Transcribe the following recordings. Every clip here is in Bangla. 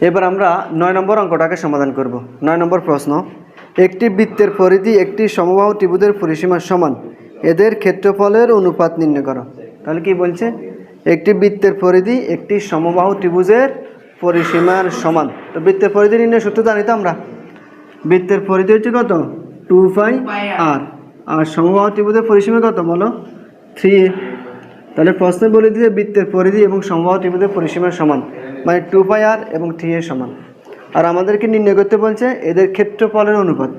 এবার আমরা নয় নম্বর অঙ্কটাকে সমাধান করব। নয় নম্বর প্রশ্ন, একটি বৃত্তের পরিধি একটি সমবাহু ত্রিভুজের পরিসীমার সমান। এদের ক্ষেত্রফলের অনুপাত নির্ণয় করো। তাহলে কি বলছে? একটি বৃত্তের পরিধি একটি সমবাহু ত্রিভুজের পরিসীমার সমান। তো বৃত্তের পরিধি নির্ণয় সূত্র জানি তো আমরা? বৃত্তের পরিধি হচ্ছে কত? টু ফাই আর। আর সমবাহু ত্রিভুজের পরিসীমা কত বলো? থ্রি তাহলে প্রশ্নে বলে দিয়েছে বৃত্তের পরিধি এবং সমবাহু ত্রিভুজের পরিসীমার সমান। মানে টু পাই আর এবং থ্রি এর সমান। আর আমাদেরকে নির্ণয় করতে বলছে এদের ক্ষেত্রফলের অনুপাত।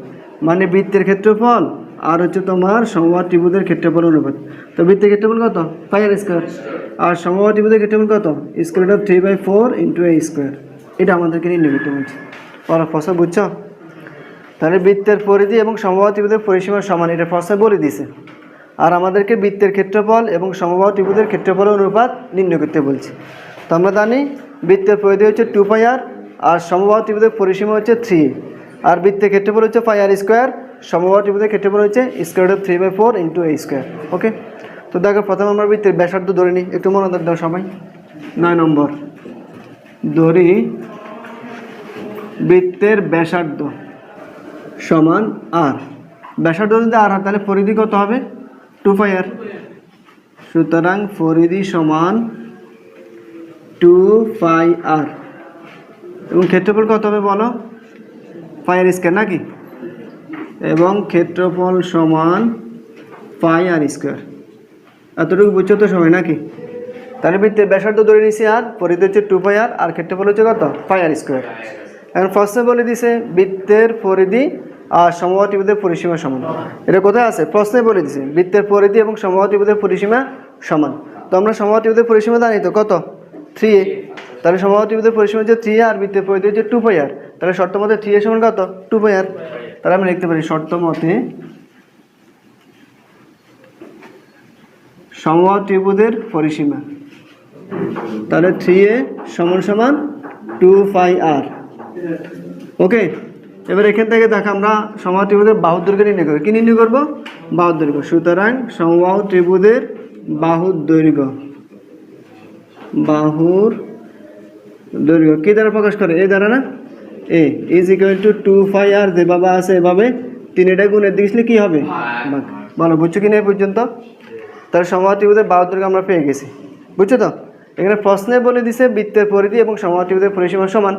মানে বৃত্তের ক্ষেত্রফল আর হচ্ছে তোমার সমবাহ ত্রিভুজের ক্ষেত্রফল অনুপাত। তো বৃত্তের ক্ষেত্রফল কত? পাই আর স্কোয়ার আর সমবাহ ত্রিভুজের ক্ষেত্রফল কত? Square of three by four into a square এটা আমাদেরকে নির্ণয় করতে বলছে। পড়া ফসল বুঝছ? তাহলে বৃত্তের পরিধি এবং সমবাহ ত্রিভুজের পরিসীমার সমান। এটা ফসল বলে দিছে। আর আমাদেরকে বৃত্তের ক্ষেত্রফল এবং সমবাহ ত্রিভুজের ক্ষেত্রফলের অনুপাত নির্ণয় করতে বলছে। তো আমরা জানি বৃত্তের পরিধি হচ্ছে টু পাই আর আর সমবাহ ত্রিভুজের পরিসীমা হচ্ছে থ্রি আর বৃত্তের ক্ষেত্রফল হচ্ছে পাই আর স্কোয়ার সমবাহ ত্রিভুজের ক্ষেত্রফল হচ্ছে square of three by four into a square okay তো দেখো, প্রথমে আমরা বৃত্তের ব্যাসার্ধ ধরে নিই, একটু মনে দাও সবাই। নয় নম্বর। ধরি বৃত্তের ব্যাসার্ধ সমান আর ব্যাসার্ধ যদি আর হয়, তাহলে পরিধি কত হবে? টু পাই আর সুতরাং পরিধি সমান টু পাই আর এবং ক্ষেত্রফল কত হবে বলো? পাই আর স্কোয়ার নাকি? এবং ক্ষেত্রফল সমান পাই আর স্কোয়ার এতটুকু বুঝছ তো সময় নাকি? তাহলে বৃত্তের ব্যাসার্ধ ধরে নিছি আর, পরিধি হচ্ছে টু পাই আর আর ক্ষেত্রফল হচ্ছে কত? পাই আর স্কোয়ার এখন ফার্স্টে বলে দিছে বৃত্তের পরিধি আর সমবাহ ত্রিভুজের পরিসীমা সমান। এটা কোথায় আছে? প্রশ্নে বলে দিছে বৃত্তের পরিধি এবং সমবাহ পরিসীমা সমান। তো আমরা সমবাহ ত্রিভুজের পরিসীমা জানি তো কত? থ্রি এ তাহলে সমবাহ ত্রিভুজের পরিসীমা হচ্ছে থ্রি আর বৃত্তের পরিধি হচ্ছে টু পাই আর তাহলে শর্ত মতে থ্রি এর সমান কত? টু পাই আর তাহলে আমরা লিখতে পারি শর্ত মতে পরিসীমা। তাহলে থ্রি এ সমান সমান টু ফাই আর ওকে এবার এখান থেকে দেখ আমরা সমবাহু ত্রিভুজের বাহুর দৈর্ঘ্য নির্ণয় করব। কী নির্ণয় করব? বাহুর দৈর্ঘ্য। সুতরাং সমবাহু ত্রিভুজের বাহুর দৈর্ঘ্য। বাহুর দৈর্ঘ্য। কী দ্বারা প্রকাশ করে? এই দ্বারা না? A is equal to two pi r যেভাবে আছে এভাবে তিনটা গুণের দিয়েছিলে কী হবে? ভাগ। বলো বুঝছ কি না পর্যন্ত? ত্রিভুজের বাহুর দৈর্ঘ্য আমরা পেয়ে গেছি। বুঝছ তো? এখানে প্রশ্নে বলে দিছে বৃত্তের পরিধি এবং ত্রিভুজের পরিসীমা সমান।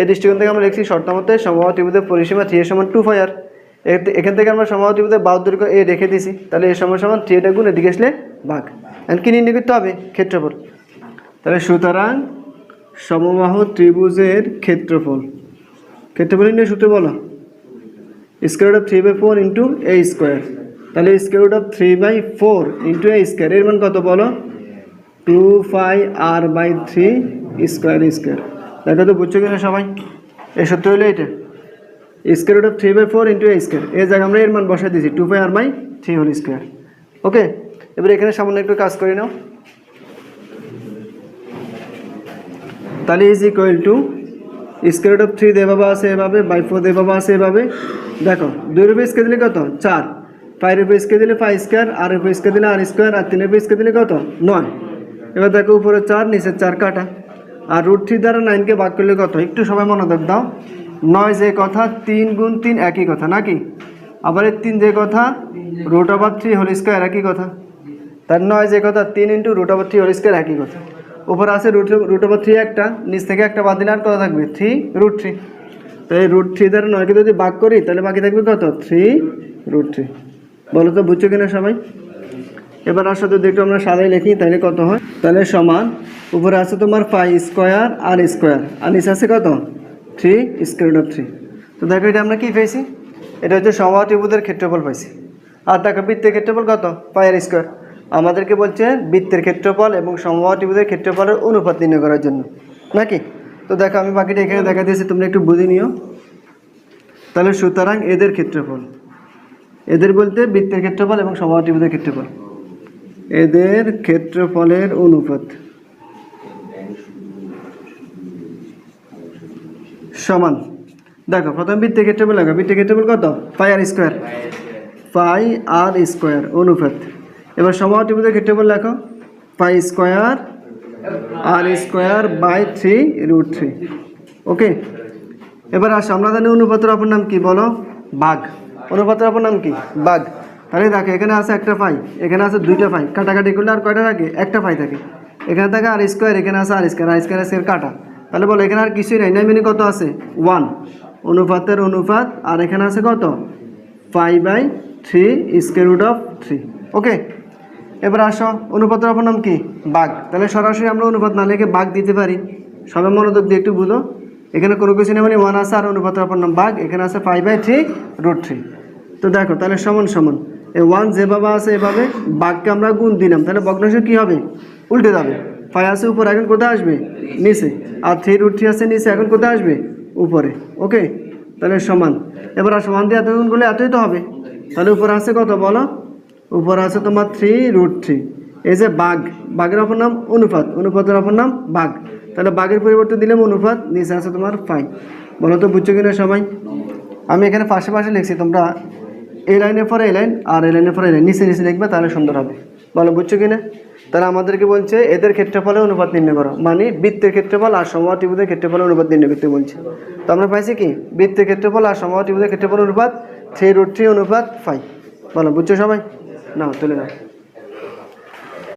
এই দৃষ্টিকোণ থেকে আমরা লিখছি শর্ত মতে সমবাহু ত্রিভুজের পরিসীমা থ্রি সমান টু ফাই আর এখান থেকে আমরা বাহুর দৈর্ঘ্য এ রেখে দিছি। তাহলে এ সমান সমান থ্রি এটা গুণ এদিকে আসলে ভাগ এখন কি নির্ণয় করতে হবে? ক্ষেত্রফল। তাহলে সুতরাং সমবাহ ত্রিভুজের ক্ষেত্রফল। ক্ষেত্রফল নিয়ে সূত্র বলো। Square of three by four into a square তাহলে square of three by four into a square এর মান কত বলো? Two pi r by three square square দেখো তো, বুঝছ কিনা সবাই? এই সূত্র হলো এটা। Square root of three by four into a square এই জায়গায় আমরা এর মান বসাই দিয়েছি two pi r by three whole square okay এবার এখানে সামান্য একটু কাজ করে নাও। তাহলে is equal to square of three দেভাবে আছে এভাবে বাই ফোর দেভাবে আছে এভাবে। দেখো, দুই রুপে স্কে দিলে কত? চার। ফাইভ রুপে স্কে দিলে ফাইভ স্কোয়ার আর রুপে স্কে দিলে আর স্কোয়ার আর তিন রুপে স্কে দিলে কত? নয়। এবার দেখো উপরে চার, নিচে চার কাটা। আর রুট থ্রি দ্বারা নাইনকে ভাগ করলে কত? একটু সবাই মনোযোগ দাও। নয় যে কথা, তিন গুণ তিন একই কথা, নাকি? আবার তিন যে কথা root over three whole square একই কথা। তার নয় যে কথা, তিন into root over three whole square একই কথা। উপরে আছে রুট রুট ওভার থ্রি একটা, নিচ থেকে একটা বাদ দিলে আর কত থাকবে? থ্রি রুট থ্রি তো এই রুট থ্রি দ্বারা নয়কে যদি ভাগ করি, তাহলে বাকি থাকবে কত? থ্রি রুট থ্রি বলো তো, বুঝছ কিনা সবাই? এবার আসো যদি একটু আমরা সাদাই লিখি, তাহলে কত হয়? তাহলে সমান, উপরে আছে তোমার ফাইভ স্কোয়ার আর স্কোয়ার আর নিচে আছে কত? থ্রি স্কোয়ার থ্রি তো দেখো এটা আমরা কি পেয়েছি? এটা হচ্ছে সমবাহ ত্রিভুজের ক্ষেত্রফল পাইছি আর দেখো বৃত্তের ক্ষেত্রফল কত? পায়ের স্কোয়ার আমাদেরকে বলছে বৃত্তের ক্ষেত্রফল এবং সমবাহ ত্রিভুজের ক্ষেত্রফলের অনুপাত নির্ণয় করার জন্য। নাকি? তো দেখো, আমি বাকিটা এখানে দেখা দিয়েছি, তোমরা একটু বুঝে নিও। তাহলে সুতরাং এদের ক্ষেত্রফল। এদের বলতে বৃত্তের ক্ষেত্রফল এবং সমবাহ ত্রিভুজের ক্ষেত্রফল। এদের ক্ষেত্রফলের অনুপাত। সমান। দেখো, প্রথম বৃত্তের ক্ষেত্রফল লাগা বৃত্তের ক্ষেত্রফল কত? পাই আর স্কোয়ার পাই আর স্কোয়ার অনুপাত। এবার সমবাহ ত্রিভুজের ক্ষেত্রফল লেখো। Pi square, r square by three root three. Okay? এবার আসো, আমরা অনুপাতের অপর নাম কি? বলো, বাঘ। অনুপাতের অপর নাম কি? বাঘ। তাহলে দেখো, এখানে আছে একটা ফাই এখানে আছে দুইটা ফাই কাটাকাটি করলে আর কয়টা থাকে একটা ফাই থাকে। এখানে থাকে আর স্কোয়ার, এখানে আছে r square r square square কাটা। তাহলে বলো, এখানে আর কিছুই নাই। নাইমিনি কত আছে? ওয়ান। অনুপাতের অনুপাত, আর এখানে আছে কত? Five by three square root of three. Okay? এবার আসো, অনুপাতের অপর নাম কি? বাঘ। তাহলে সরাসরি আমরা অনুপাত না লিখে বাঘ দিতে পারি। সবাই মনোযোগ দিয়ে একটু বুঝো। এখানে কোনো কিছু নেই মানে ওয়ান আছে আর অনুপাতের অপর নাম বাঘ। এখানে আছে five by three root three তো দেখো, তাহলে সমান সমান। এই ওয়ান যেভাবে আছে এভাবে বাঘকে আমরা গুণ দিলাম। তাহলে ভগ্নাংশ কী হবে? উল্টে যাবে। ফাইভ আছে উপরে, এখন কোথায় আসবে? নিচে। আর থ্রি রুট থ্রি আছে নিচে, এখন কোথায় আসবে? উপরে। ওকে তাহলে সমান। এবার আসো ওয়ান দিয়ে এত গুণ করলে এতই তো হবে। তাহলে উপরে আছে কত বলো? উপরে আছে তোমার থ্রি রুট থ্রি এই যে বাঘ, বাঘের অপর নাম অনুপাত, অনুপাতের অপর নাম বাঘ। তাহলে বাঘের পরিবর্তে দিলাম অনুপাত, নিচে আছে তোমার ফাইভ বলো তো, বুঝছ কিনা সবাই? আমি এখানে পাশে পাশে লিখছি, তোমরা এই লাইনের পরে এই লাইন আর এই লাইনের পরে এই লাইন। নিচে নিচে লিখবে তাহলে সুন্দর হবে। বলো, বুঝছ কিনা? তাহলে আমাদেরকে বলছে, এদের ক্ষেত্রফলে অনুপাত নির্ণয় করো। মানে বৃত্তের ক্ষেত্রফল আর সমবাহ ত্রিভুজের ক্ষেত্রফলে অনুপাত নির্ণয় করতে বলছে। তো আমরা পাইছি কি? বৃত্তের ক্ষেত্রফল আর সমবাহ ত্রিভুজের ক্ষেত্রফল অনুপাত থ্রি রুট থ্রি অনুপাত ফাইভ বলো, বুঝছ সবাই? না তুলে নাও